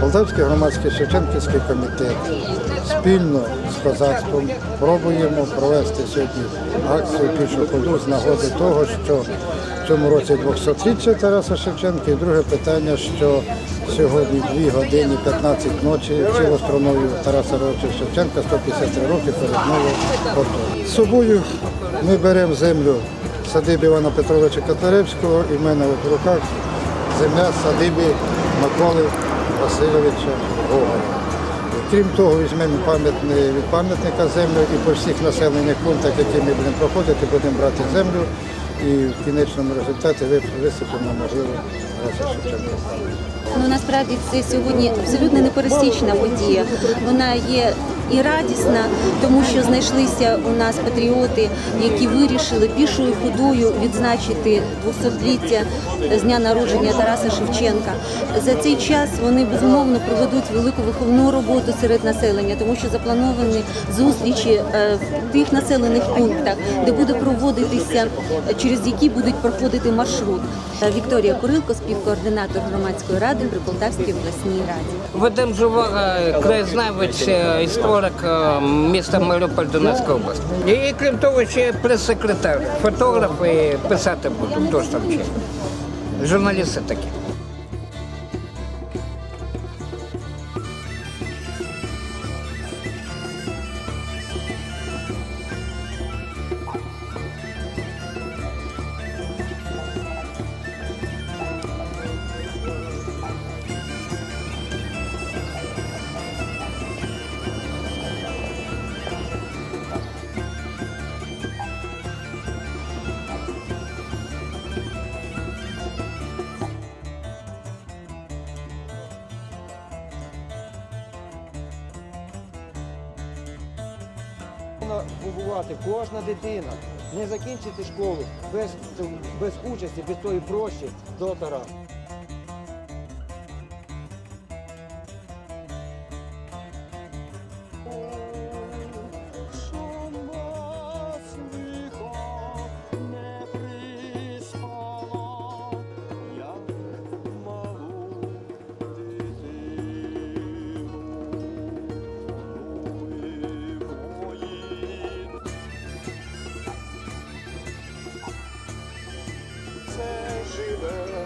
Полтавський громадський Шевченківський комітет спільно з козацтвом пробуємо провести сьогодні акцію пішу ходу з нагоди того, що в цьому році 200-річчя Тараса Шевченка. І друге питання, що сьогодні 2 години 15 ночі цілостроною Тараса Григоровича Шевченка 153 роки перед новим. З собою ми беремо землю садиби Івана Петровича Котляревського і в мене в руках земля садиби Миколи Васильовича Гоголя. Крім того, візьмемо пам'ятник від пам'ятника землю і по всіх населених пунктах, які ми будемо проходити, будемо брати землю і в кінечному результаті ви- висипемо можливо. Ну насправді це сьогодні абсолютно непересічна подія. Вона є і радісна, тому що знайшлися у нас патріоти, які вирішили пішою ходою відзначити 200-ліття з дня народження Тараса Шевченка. За цей час вони безумовно проведуть велику виховну роботу серед населення, тому що заплановані зустрічі е, в тих населених пунктах, де буде проводитися, через які будуть проходити маршрут. Вікторія Курилко, співкоординатор громадської ради при Полтавській обласній раді. Вадим Жувара, краєзнавець, е, історик е, міста Маріуполь Донецької області. І крім того, ще прес-секретар, фотограф і писати буду, хто ж там ще. Журналісти такі. Повинна побувати кожна дитина, не закінчити школу без, без участі, без тої прощі до Тараса. dreamer.